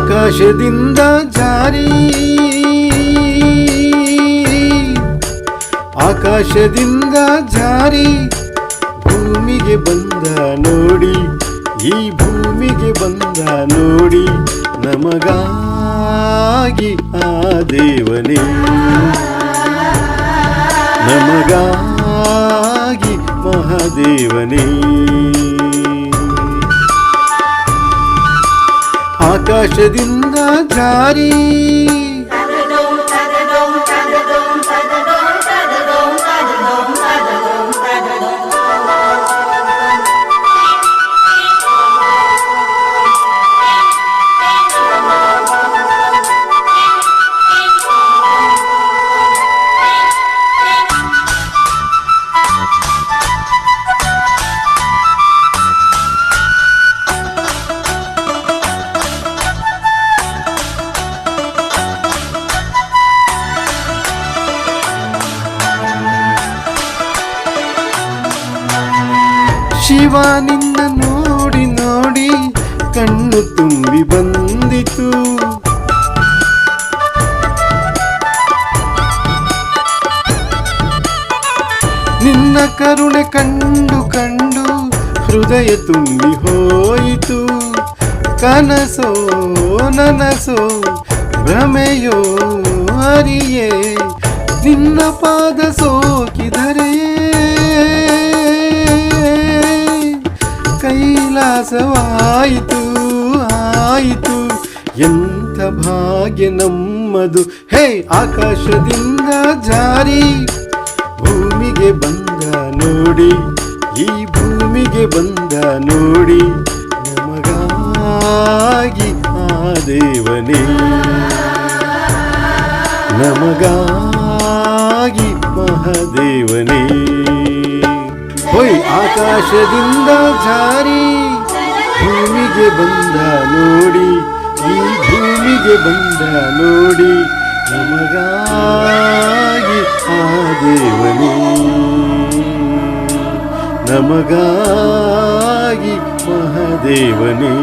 ಆಕಾಶದಿಂದ ಜಾರಿ. ಆಕಾಶದಿಂದ ಜಾರಿ. ಭೂಮಿಗೆ ಬಂದ ನೋಡಿ, ಈ ಭೂಮಿಗೆ ಬಂದ ನೋಡಿ ನಮಗಾಗಿ ಆ ದೇವನೇ. ನಮಗಾಗಿ ಮಹಾದೇವನೇ. ಆಕಾಶದಿಂದ ಜಾರಿ ಶಿವ ನಿನ್ನ ನೋಡಿ ನೋಡಿ ಕಣ್ಣು ತುಂಬಿ ಬಂದಿತು. ನಿನ್ನ ಕರುಣೆ ಕಂಡು ಕಂಡು ಹೃದಯ ತುಂಬಿ ಹೋಯಿತು. ಕನಸೋ ನನಸೋ ಭ್ರಮೆಯೋ ಅರಿಯೇ ನಿನ್ನ ಪಾದ ಸೋಕಿದರೆ ಕೈಲಾಸವಾಯಿತು ಆಯಿತು. ಎಂಥ ಭಾಗ್ಯ ನಮ್ಮದು. ಹೇ, ಆಕಾಶದಿಂದ ಜಾರಿ. ಭೂಮಿಗೆ ಬಂದ ನೋಡಿ, ಈ ಭೂಮಿಗೆ ಬಂದ ನೋಡಿ, ನಮಗಾಗಿ ಆ ದೇವನೇ. ನಮಗಾಗಿ ಮಹಾದೇವನೇ. ಹೊಯ್, ಆಕಾಶದಿಂದ ಜಾರಿ. ಭೂಮಿಗೆ ಬಂದ ನೋಡಿ ಈ ಭೂಮಿಗೆ ಬಂದ ನೋಡಿ ನಮಗಾಗಿ ಆ ದೇವನೇ. ನಮಗಾಗಿ ಮಹಾದೇವನೇ.